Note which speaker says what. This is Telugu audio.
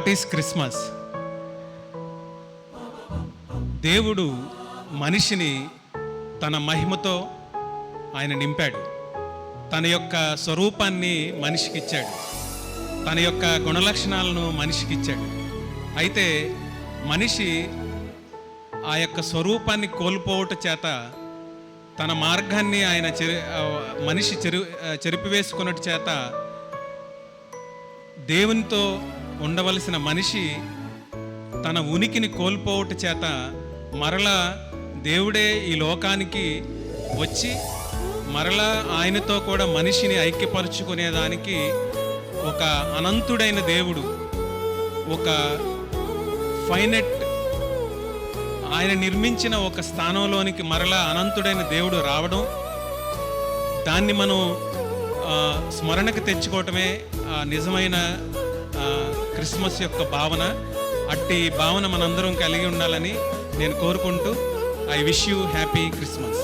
Speaker 1: What is Christmas? దేవుడు మనిషిని తన మహిమతో ఆయన నింపాడు. తన యొక్క స్వరూపాన్ని మనిషికి ఇచ్చాడు. తన యొక్క గుణలక్షణాలను మనిషికి ఇచ్చాడు. అయితే మనిషి ఆ యొక్క స్వరూపాన్ని కోల్పోవట చేత తన మార్గాన్ని ఆయన చెరి మనిషి చెరు చెరిపివేసుకున్నట్టు చేత దేవునితో ఉండవలసిన మనిషి తన ఉనికిని కోల్పోవట చేత మరలా దేవుడే ఈ లోకానికి వచ్చి మరలా ఆయనతో కూడా మనిషిని ఐక్యపరుచుకునేదానికి ఒక అనంతుడైన దేవుడు ఒక ఫైనట్ ఆయన నిర్మించిన ఒక స్థానంలోనికి మరలా అనంతుడైన దేవుడు రావడం దాన్ని మనం స్మరణకు తెచ్చుకోవటమే ఆ, నిజమైన క్రిస్మస్ యొక్క భావన అట్టి భావన మనందరం కలిగి ఉండాలని నేను కోరుకుంటూ I wish you happy Christmas